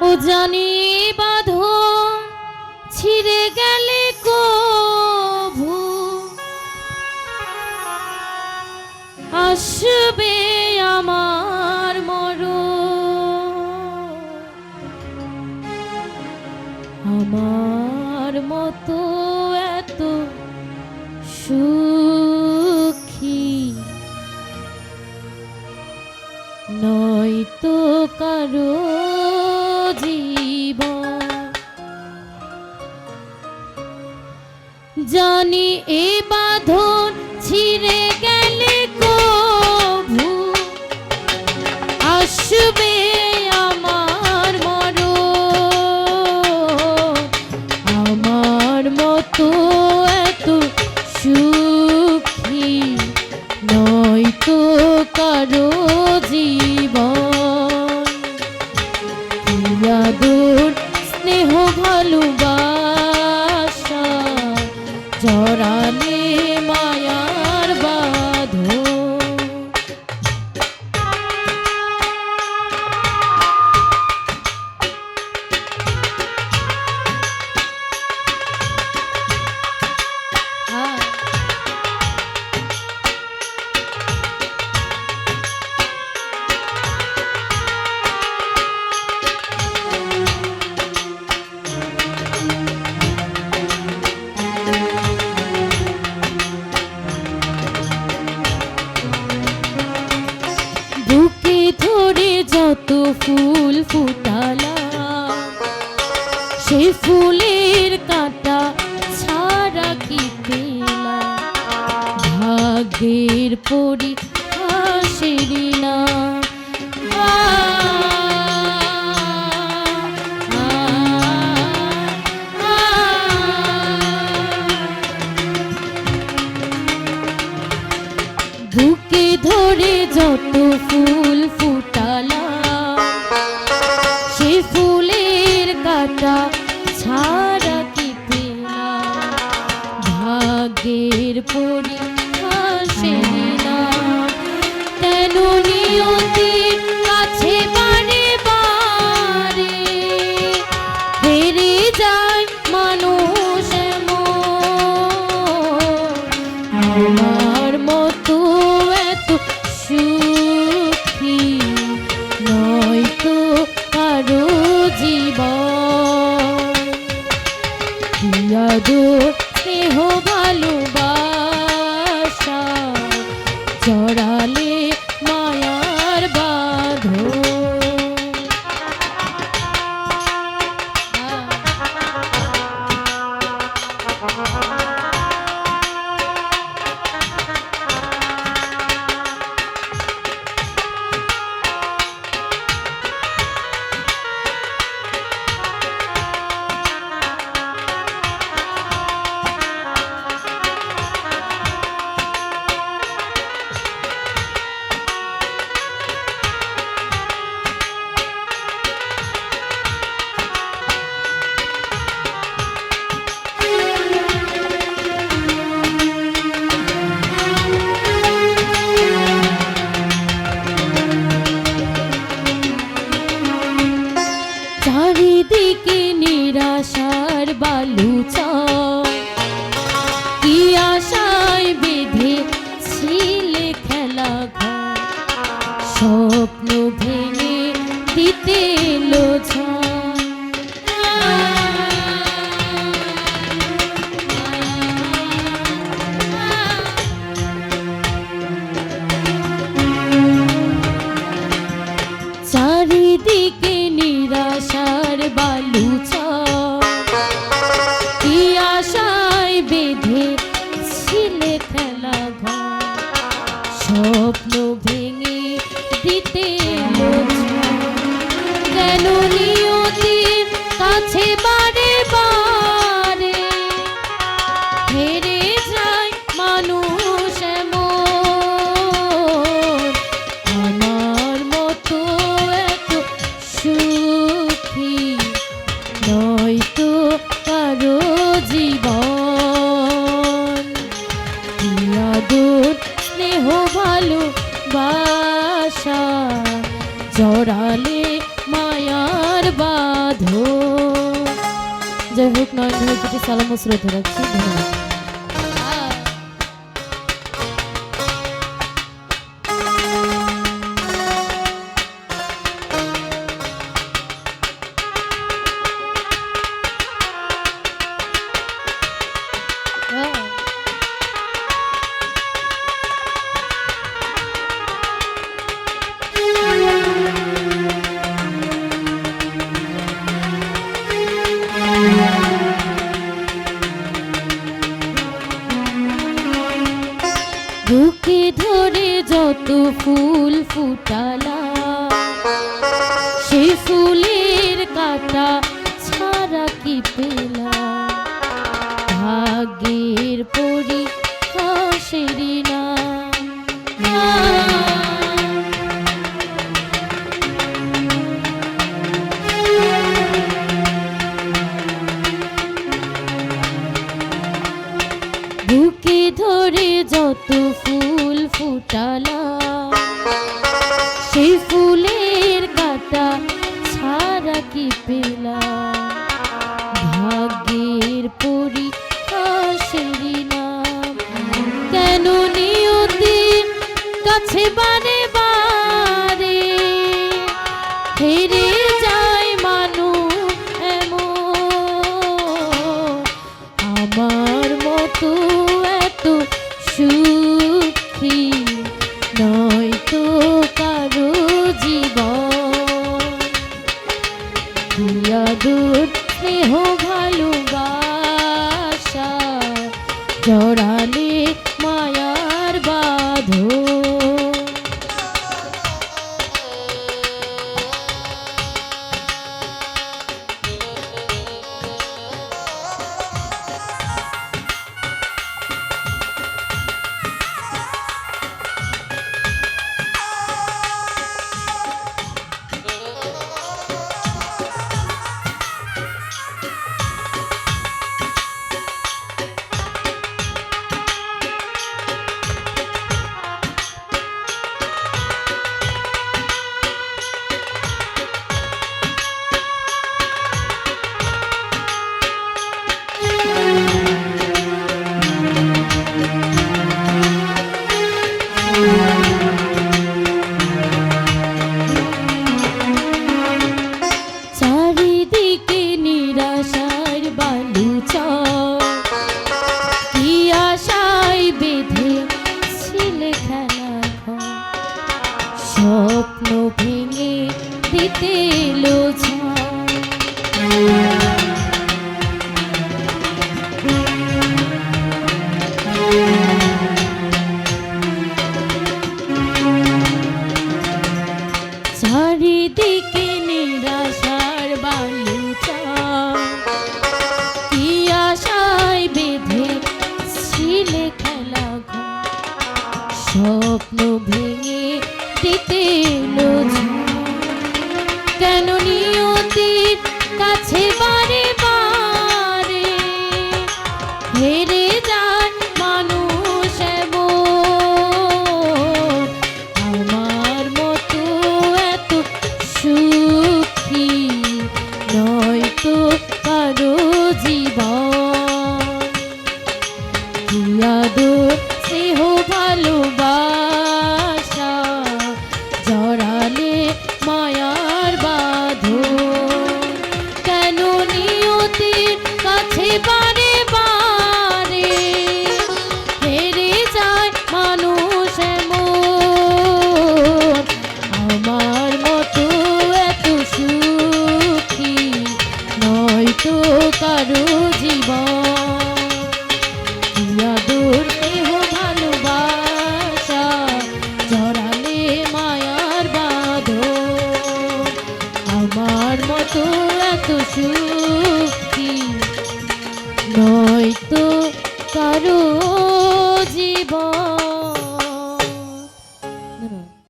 ও জানি বাঁধ, ছিঁড়ে গেলে কভু। আসবে আমার মর আমার মতো এত সুখী নয়তো কারও জীব জানি এ বাঁধন ছিঁড়ে গেল। পড়ি হাসিরি না। ধরে যত ফুল স্বপ্ন ভেঙে দিতে লোঝ জড়ালে মায়ার বাঁধো যাই হোক নয় সালাম শ্রদ্ধা রাখছি। ধন্যবাদ। ফুল ফুটালা ফুলের কাটা ছাড়া কি পেলাম? ভাগ্যের পরীক্ষা সেরি না। ধরে যত ফুল ফুটালা সেই ফুলের কাটা ছাড়া কি পেলাম? ভাগ্যের পরীক্ষা সেরি নাম কেন নিয়তির কাছে বারে স্বপ্ন ভেঙে দিতে এলো ঝড়। চারিদিকে নিরাশার বালুচা কি আশায় বেঁধে ছিলে খেলা। স্বপ্ন নয়তো কারও জীবন।